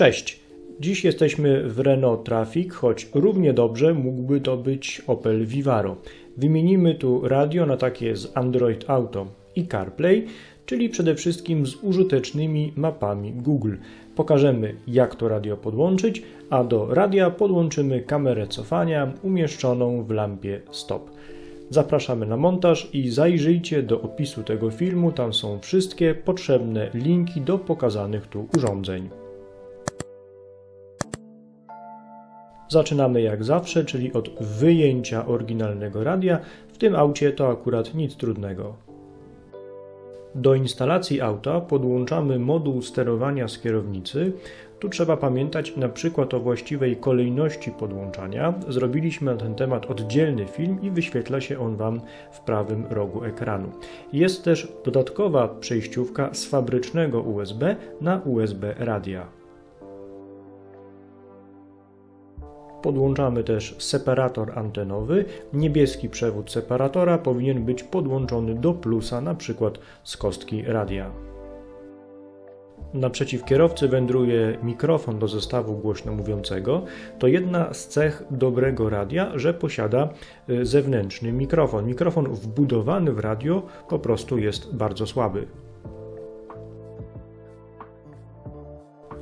Cześć. Dziś jesteśmy w Renault Trafic, choć równie dobrze mógłby to być Opel Vivaro. Wymienimy tu radio na takie z Android Auto i CarPlay, czyli przede wszystkim z użytecznymi mapami Google. Pokażemy jak to radio podłączyć, a do radia podłączymy kamerę cofania umieszczoną w lampie stop. Zapraszamy na montaż i zajrzyjcie do opisu tego filmu, tam są wszystkie potrzebne linki do pokazanych tu urządzeń. Zaczynamy jak zawsze, czyli od wyjęcia oryginalnego radia. W tym aucie to akurat nic trudnego. Do instalacji auta podłączamy moduł sterowania z kierownicy. Tu trzeba pamiętać na przykład o właściwej kolejności podłączania. Zrobiliśmy na ten temat oddzielny film i wyświetla się on Wam w prawym rogu ekranu. Jest też dodatkowa przejściówka z fabrycznego USB na USB radia. Podłączamy też separator antenowy. Niebieski przewód separatora powinien być podłączony do plusa, na przykład z kostki radia. Naprzeciw kierowcy wędruje mikrofon do zestawu głośno mówiącego. To jedna z cech dobrego radia, że posiada y, zewnętrzny mikrofon. Mikrofon wbudowany w radio po prostu jest bardzo słaby.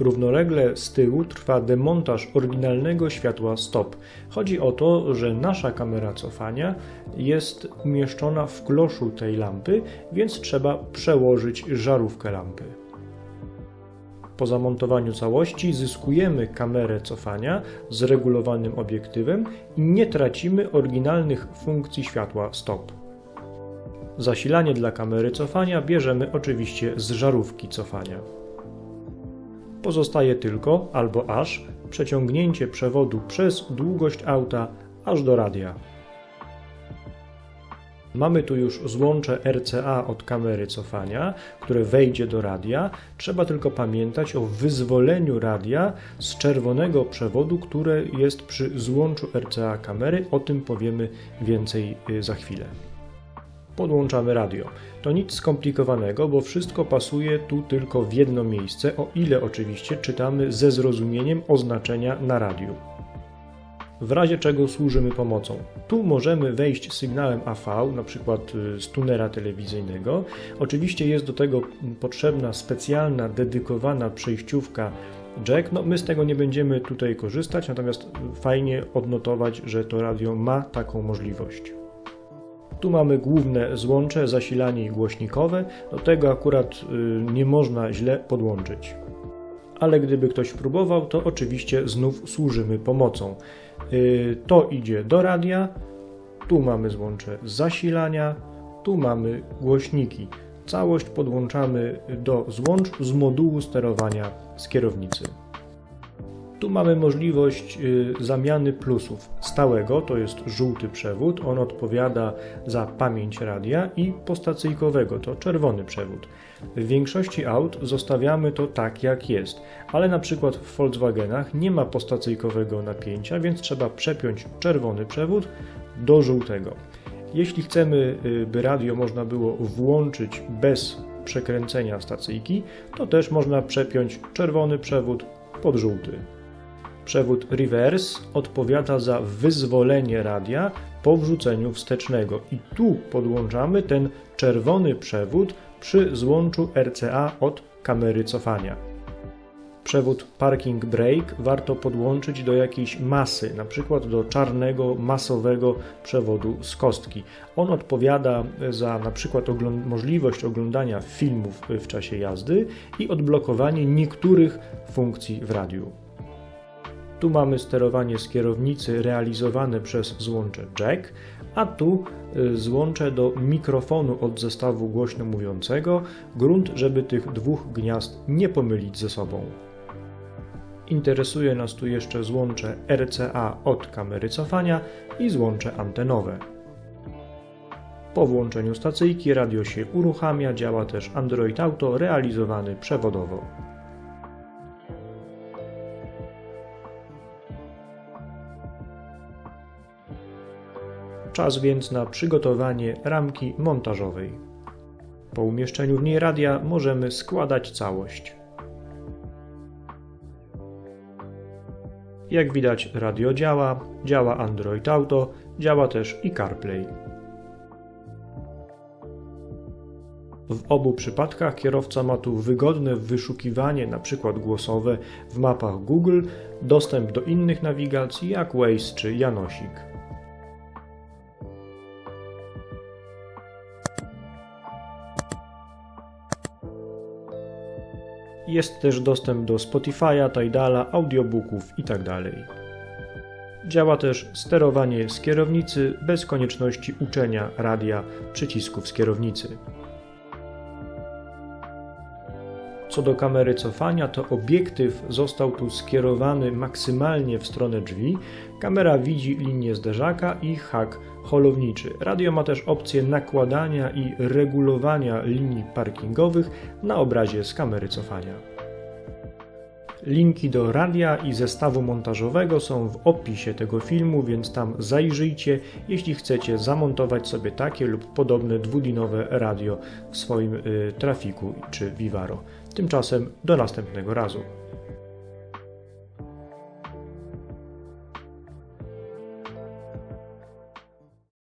Równolegle z tyłu trwa demontaż oryginalnego światła stop. Chodzi o to, że nasza kamera cofania jest umieszczona w kloszu tej lampy, więc trzeba przełożyć żarówkę lampy. Po zamontowaniu całości zyskujemy kamerę cofania z regulowanym obiektywem i nie tracimy oryginalnych funkcji światła stop. Zasilanie dla kamery cofania bierzemy oczywiście z żarówki cofania. Pozostaje tylko, albo aż, przeciągnięcie przewodu przez długość auta aż do radia. Mamy tu już złącze RCA od kamery cofania, które wejdzie do radia. Trzeba tylko pamiętać o wyzwoleniu radia z czerwonego przewodu, które jest przy złączu RCA kamery. O tym powiemy więcej y, za chwilę podłączamy radio. To nic skomplikowanego, bo wszystko pasuje tu tylko w jedno miejsce, o ile oczywiście czytamy ze zrozumieniem oznaczenia na radiu. W razie czego służymy pomocą. Tu możemy wejść sygnałem AV, na przykład y, z tunera telewizyjnego. Oczywiście jest do tego potrzebna specjalna, dedykowana przejściówka jack. No, my z tego nie będziemy tutaj korzystać, natomiast fajnie odnotować, że to radio ma taką możliwość. Tu mamy główne złącze, zasilanie i głośnikowe. Do tego akurat y, nie można źle podłączyć. Ale gdyby ktoś próbował, to oczywiście znów służymy pomocą. Y, to idzie do radia, tu mamy złącze zasilania, tu mamy głośniki. Całość podłączamy do złącz z modułu sterowania z kierownicy. Tu mamy możliwość y, zamiany plusów stałego, to jest żółty przewód, on odpowiada za pamięć radia i postacyjkowego, to czerwony przewód. W większości aut zostawiamy to tak jak jest, ale na przykład w Volkswagenach nie ma postacyjkowego napięcia, więc trzeba przepiąć czerwony przewód do żółtego. Jeśli chcemy, y, by radio można było włączyć bez przekręcenia stacyjki, to też można przepiąć czerwony przewód pod żółty. Przewód reverse odpowiada za wyzwolenie radia po wrzuceniu wstecznego i tu podłączamy ten czerwony przewód przy złączu RCA od kamery cofania. Przewód parking brake warto podłączyć do jakiejś masy, na przykład do czarnego masowego przewodu z kostki. On odpowiada za na przykład możliwość oglądania filmów w czasie jazdy i odblokowanie niektórych funkcji w radiu. Tu mamy sterowanie z kierownicy realizowane przez złącze jack, a tu y, złącze do mikrofonu od zestawu głośno mówiącego, grunt, żeby tych dwóch gniazd nie pomylić ze sobą. Interesuje nas tu jeszcze złącze RCA od kamery cofania i złącze antenowe. Po włączeniu stacyjki radio się uruchamia, działa też Android Auto realizowany przewodowo. Czas więc na przygotowanie ramki montażowej. Po umieszczeniu w niej radia możemy składać całość. Jak widać, radio działa, działa Android Auto, działa też i CarPlay. W obu przypadkach kierowca ma tu wygodne wyszukiwanie, np. głosowe w mapach Google, dostęp do innych nawigacji jak Waze czy Janosik. Jest też dostęp do Spotify'a, Tidala, audiobooków itd. Działa też sterowanie z kierownicy bez konieczności uczenia radia przycisków z kierownicy. Co do kamery cofania, to obiektyw został tu skierowany maksymalnie w stronę drzwi. Kamera widzi linię zderzaka i hak holowniczy. Radio ma też opcję nakładania i regulowania linii parkingowych na obrazie z kamery cofania. Linki do radia i zestawu montażowego są w opisie tego filmu, więc tam zajrzyjcie, jeśli chcecie zamontować sobie takie lub podobne dwudinowe radio w swoim y, trafiku czy Vivaro. Tymczasem do następnego razu.